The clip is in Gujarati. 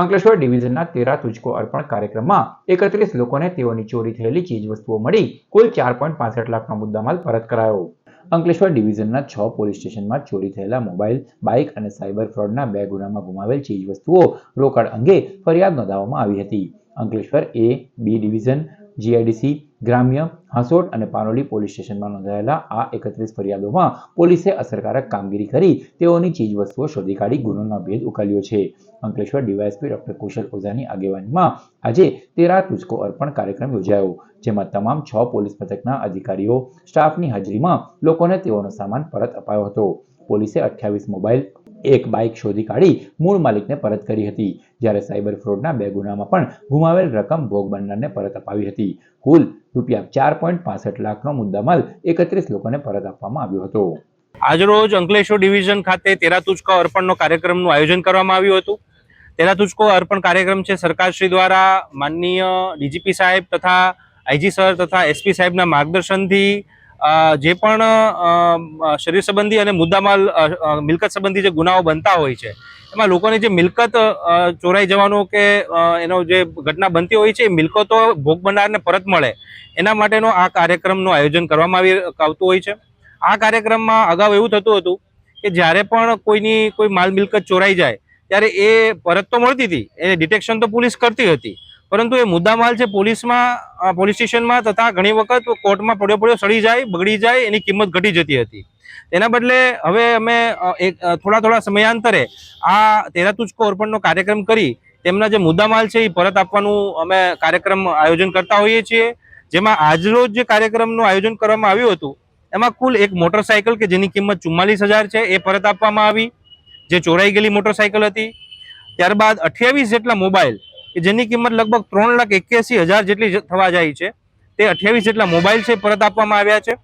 અંકલેશ્વર ડિવિઝનના તેરા તુજકો અર્પણ કાર્યક્રમમાં એકત્રીસ લોકોને તેઓની ચોરી થયેલી ચીજવસ્તુઓ મળી, કુલ ચાર પોઈન્ટ પાસઠ લાખનો મુદ્દામાલ પરત કરાયો. અંકલેશ્વર ડિવિઝનના છ પોલીસ સ્ટેશનમાં ચોરી થયેલા મોબાઈલ, બાઇક અને સાયબર ફ્રોડના બે ગુનામાં ગુમાવેલ ચીજવસ્તુઓ રોકડ અંગે ફરિયાદ નોંધાવવામાં આવી હતી. Ankleshwar A, B division GIDC ગ્રામ્ય, હાંસોટ અને પાનોલી પોલીસ સ્ટેશનમાં નોંધાયેલા આ એકત્રીસ ફરિયાદોમાં પોલીસે અસરકારક કામગીરી કરી તેઓની ચીજવસ્તુઓ શોધી કાઢી ગુનોના ભેદ ઉકાલ્યો છે. અંકલેશ્વર ડીવાયએસપી ડોક્ટર કુશલ ઓઝાની આગેવાનીમાં આજે તેરા તુજકો અર્પણ કાર્યક્રમ યોજાયો, જેમાં તમામ છ પોલીસ મથકના અધિકારીઓ, સ્ટાફની હાજરીમાં લોકોને તેઓનો સામાન પરત અપાયો હતો. પોલીસે અઠ્યાવીસ મોબાઈલ એક બાઇક શોધી કાઢી મૂળ માલિકને પરત કરી હતી. જ્યારે સાયબર ફ્રોડના બે ગુનામાં પણ ગુમાવેલ રકમ ભોગ બનનારને પરત અપાવી હતી. કુલ રૂપિયા ચાર પોઈન્ટ પાસઠ લાખનો મુદ્દામાલ એકત્રીસ લોકોને પરત આપવામાં આવ્યો હતો. આજરોજ અંકલેશ્વર ડિવિઝન ખાતે તેરા તુચકો અર્પણનો કાર્યક્રમનું આયોજન કરવામાં આવ્યું હતું. તેરા તુચકો અર્પણ કાર્યક્રમ છે સરકારશ્રી દ્વારા માનનીય ડીજીપી સાહેબ તથા આઈજી સર તથા એસપી સાહેબના માર્ગદર્શનથી જે પણ શરીર સંબંધી અને મુદ્દામાલ મિલકત સંબંધી જે ગુનાઓ બનતા હોય છે, એમાં લોકોની જે મિલકત ચોરાઈ જવાનો કે એનો જે ઘટના બનતી હોય છે, એ મિલકતો ભોગ બનનારને પરત મળે. એના માટેનો આ કાર્યક્રમનું આયોજન કરવામાં આવી, આવતું હોય છે. આ કાર્યક્રમમાં અગાઉ એવું થતું હતું કે જ્યારે પણ કોઈની, કોઈ માલ મિલકત ચોરાઈ જાય, ત્યારે એ પરત તો મળતી હતી. એ ડિટેક્શન તો પોલીસ કરતી હતી. પરંતુ એ મુદ્દામાલ છે પોલીસમાં પોલીસ સ્ટેશનમાં તથા ઘણી વખત કોર્ટમાં પડ્યો પડ્યો સડી જાય, બગડી જાય, એની કિંમત ઘટી જતી હતી. તેના બદલે હવે અમે એક થોડા થોડા સમયાંતરે આ તેરા તુચકો અર્પણનો કાર્યક્રમ કરી તેમના જે મુદ્દામાલ છે એ પરત આપવાનું અમે કાર્યક્રમ આયોજન કરતા હોઈએ છીએ. જેમાં આજરોજ જે કાર્યક્રમનું આયોજન કરવામાં આવ્યું હતું, એમાં કુલ એક મોટરસાયકલ કે જેની કિંમત ચુમ્માલીસ હજાર છે, એ પરત આપવામાં આવી, જે ચોરાઈ ગયેલી મોટરસાયકલ હતી. ત્યારબાદ અઠ્યાવીસ જેટલા મોબાઈલ કે જેની કિંમત લગભગ ત્રણ લાખ એક્યાસી હજાર જેટલી થવા જાય છે. તે અઠ્યાવીસ જેટલા મોબાઈલ છે પરત આપવામાં આવ્યા છે.